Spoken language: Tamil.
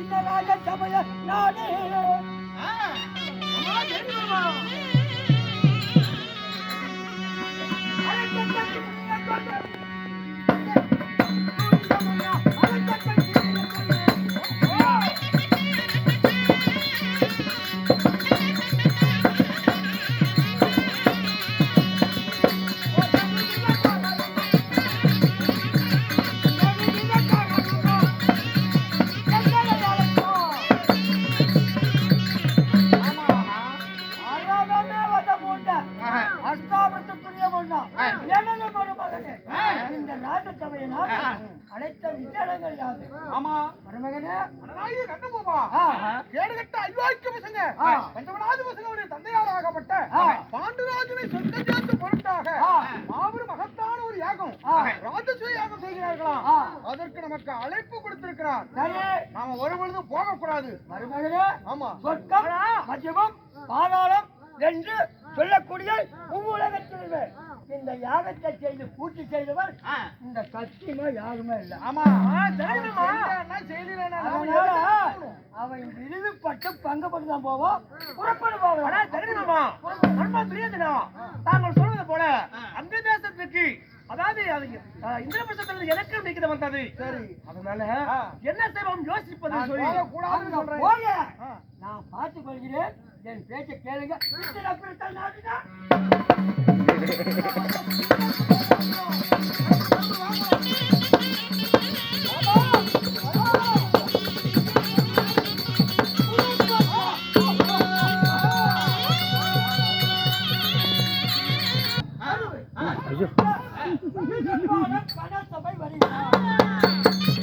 இன்ன ராஜ சபைய நாடே ஆஹா. இந்த நாட்டு சபையினால் அனைத்த விசாரங்கள் யாது ஆமா மருமகனே அழகாகிய கண்ணபூமா. ஆ. கேடுகெட்ட அல்வாய்க்கு பசங்க ஆ. பஞ்சவனாதி பசங்களுடைய தந்தையாராகப்பட்ட. பாண்டுராஜனை சொந்த சேர்த்து பொருட்டாக. மாபெரும் மகத்தான ஒரு யாகம் ஆ. ராஜசூய யாகம் செய்கிறார்களாம். அதற்கு நமக்கு அழைப்பு கொடுத்திருக்கிறார் நாம ஒரு பொழுதும் போகக்கூடாது மருமகனே ஆமா சொர்க்கம் மத்தியமம் பாதாளம் என்று சொல்லக்கூடிய உலகத்திலுமே இந்த யாகத்தை செய்து பூர்த்தி செய்தவர் இந்த சத்தியமா யாருமே இல்லை. ஆமா. அவன் இழிவுபட்டு பங்குபட்டு தான் போவோம் புறப்பட்டு போவோம் தெரியுமா நண்பா தெரியாதுடா தாங்கள் சொல்வது போல அந்த தேசத்துக்கு அதாவது இந்திரபிரசத்திலிருந்து எனக்கு நீக்கித வந்தது? சரி. அதனால என்ன செய்வோம் யோசிப்பது சொல்லி. நான் பார்த்துக் கொள்கிறேன் என் பேச்சை கேளுங்க. நாட்டுதான். கனசபை வருகிறார்